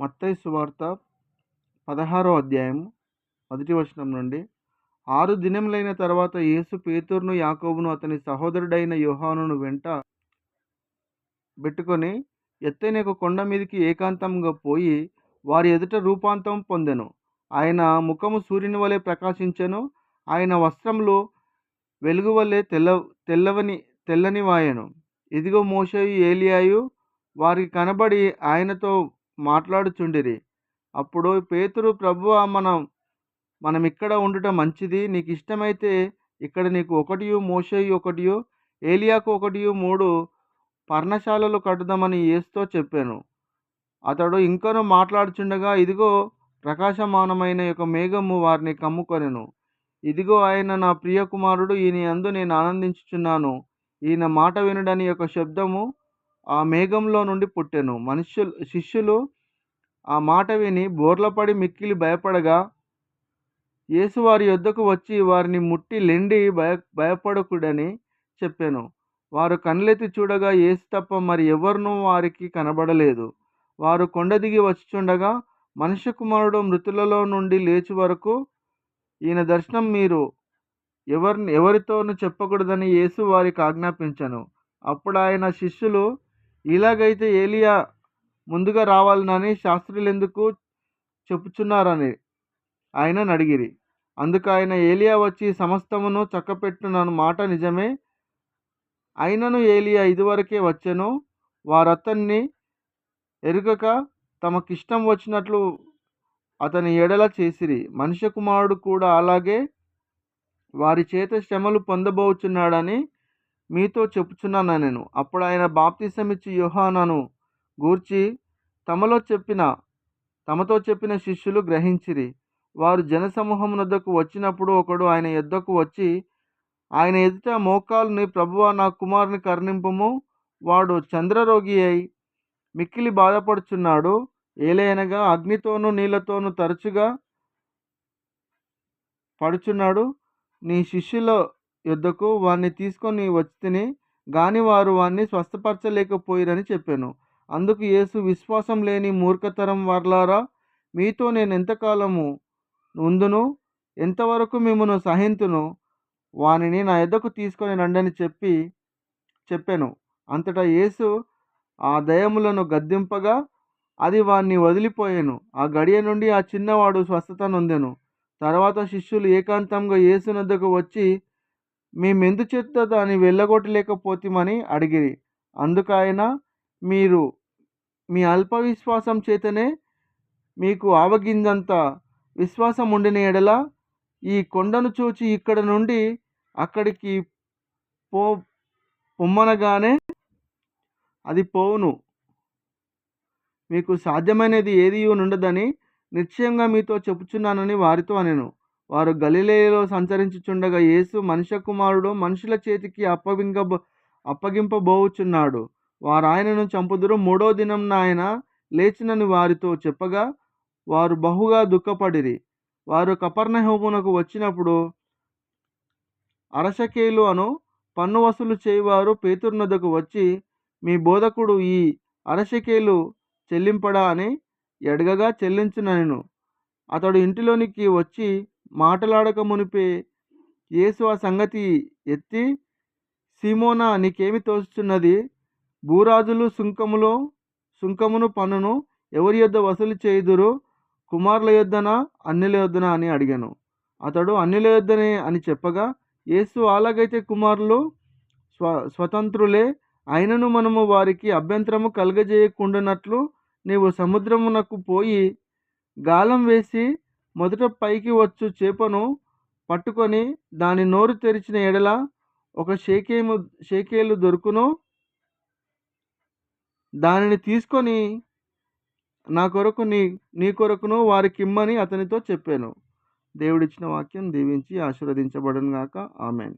మత్తయి సువార్త పదహారో అధ్యాయం మొదటి వచనం నుండి. ఆరు దినములైన తర్వాత యేసు పేతురును యాకోబును అతని సహోదరుడైన యోహానును వెంట పెట్టుకొని ఎత్తైన ఒక కొండ మీదకి ఏకాంతంగా పోయి వారి ఎదుట రూపాంతరం పొందెను. ఆయన ముఖము సూర్యుని వలె ప్రకాశించెను. ఆయన వస్త్రములు వెలుగు వలె తెల్ల తెల్లవని తెల్లని వాయెను ఇదిగో మోషేయు ఏలియాయు వారికి కనబడి ఆయనతో మాట్లాడుచుండిరి. అప్పుడు పేతురు ప్రభువ మనం మనం ఇక్కడ ఉండటం మంచిది నీకు ఇష్టమైతే ఇక్కడ నీకు ఒకటియు మోషేయు ఒకటియు ఏలియాకు ఒకటియు మూడు పర్ణశాలలు కట్టుదామని ఏస్తో చెప్పాను. అతడు ఇంకను మాట్లాడుచుండగా ఇదిగో ప్రకాశమానమైన యొక్క మేఘము వారిని కమ్ముకొనెను. ఇదిగో ఆయన నా ప్రియకుమారుడు ఈయన అందు నేను ఆనందించుచున్నాను. ఈయన మాట వినడని యొక్క శబ్దము ఆ మేఘంలో నుండి పుట్టెను. మనుష్యులు శిష్యులు ఆ మాట విని బోర్లపడి మిక్కిలి భయపడగా యేసు వారి యొద్దకు వచ్చి వారిని ముట్టి లెండి భయ భయపడకుడని చెప్పాను. వారు కళ్ళెత్తి చూడగా యేసు తప్ప మరి ఎవరినూ వారికి కనబడలేదు. వారు కొండ దిగి వచ్చుచుండగా మనుష్య కుమారుడు మృతులలో నుండి లేచి వరకు ఈయన దర్శనం మీరు ఎవరిని ఎవరితోనూ చెప్పకూడదని యేసు వారికి ఆజ్ఞాపించను. అప్పుడు ఆయన శిష్యులు ఇలాగైతే ఏలియా ముందుగా రావాలని శాస్త్రులు ఎందుకు చెప్పుచున్నారని ఆయనను అడిగిరి అందుకు ఆయన ఏలియా వచ్చి సమస్తమును చక్కపెట్టునను మాట నిజమే. అయినను ఏలియా ఇదివరకే వచ్చెను. వారతన్ని ఎరుగక తమకిష్టం వచ్చినట్లు అతని ఎడల చేసిరి. మనుష్య కుమారుడు కూడా అలాగే వారి చేత శ్రమలు పొందబోచున్నాడని మీతో చెప్పుచున్నాను నేను? అప్పుడు ఆయన బాప్తిసమిచ్చి యోహానను గూర్చి తమలో చెప్పిన తమతో చెప్పిన శిష్యులు గ్రహించిరి. వారు జనసమూహం వద్దకు వచ్చినప్పుడు ఒకడు ఆయన ఎద్దకు వచ్చి ఆయన ఎదుట మోకాలుని ప్రభువా నా కుమారుని కర్ణింపము. వాడు చంద్రరోగి అయి మిక్కిలి బాధపడుచున్నాడు. ఏలైనగా అగ్నితోనూ నీళ్ళతోనూ తరచుగా పడుచున్నాడు. నీ శిష్యుల యొద్దకు వారిని తీసుకొని వచ్చితిని గాని వారు వారిని స్వస్థపరచలేకపోయిరని చెప్పాను. అందుకు యేసు విశ్వాసం లేని మూర్ఖతరం వర్లారా మీతో నేను ఎంతకాలము ఉందును? ఎంతవరకు మిమ్మను సహింతును? వానిని నా ఎద్దకు తీసుకొని రండని చెప్పి చెప్పాను. అంతటా యేసు ఆ దయములను గద్దింపగా అది వాణ్ణి వదిలిపోయాను. ఆ గడియ నుండి ఆ చిన్నవాడు స్వస్థత నొందెను. తర్వాత శిష్యులు ఏకాంతంగా యేసునద్దకు వచ్చి మేమెందు చేత దాన్ని వెళ్ళగొట్టలేకపోతామని అడిగిరి. అందుకైన మీరు మీ అల్ప విశ్వాసం చేతనే మీకు ఆవగింజంత విశ్వాసం ఉండిన ఎడల ఈ కొండను చూచి ఇక్కడ నుండి అక్కడికి పో పొమ్మనగానే అది పోవును. మీకు సాధ్యమైనది ఏది ఉండదని నిశ్చయంగా మీతో చెప్పుచున్నానని వారితో అనెను. వారు గలిలేలో సంచరించుచుండగా యేసు మనుష్య కుమారుడు మనుషుల చేతికి అప్పగింప అప్పగింపబోచున్నాడు. వారు ఆయనను చంపుదురు. మూడో దినం ఆయన లేచినని వారితో చెప్పగా వారు బహుగా దుఃఖపడిరి. వారు కపర్ణహోమునకు వచ్చినప్పుడు అరసకేలు అను పన్ను వసూలు చేయవారు పేతుర్నదకు వచ్చి మీ బోధకుడు ఈ అరసకేలు చెల్లింపడా అని ఎడగగా చెల్లించునను. అతడు ఇంటిలోనికి వచ్చి మాటలాడక మునిపే యేసు ఆ సంగతి ఎత్తి సీమోనా నీకేమి తోచుచున్నది భూరాజులు సుంకములో సుంకమును పన్నును ఎవరి యొద్ద వసూలు చేయుదురు? కుమారుల యొద్దనా? అన్యుల యొద్దనా? అని అడిగాను. అతడు అన్యుల యొద్దనే అని చెప్పగా యేసు అలాగైతే కుమారులు స్వ స్వతంత్రులే అయినను మనము వారికి అభ్యంతరము కలగజేయకుండానట్లు నీవు సముద్రమునకు పోయి గాలం వేసి మొదట పైకి వచ్చు చేపను పట్టుకొని దాని నోరు తెరిచిన ఎడల ఒక షేకేము షేకేలు దొరుకును. దానిని తీసుకొని నా కొరకు నీ నీ కొరకును వారికిమ్మని అతనితో చెప్పాను. దేవుడిచ్చిన వాక్యం దీవించి ఆశీర్వదించబడను గాక ఆమెన్.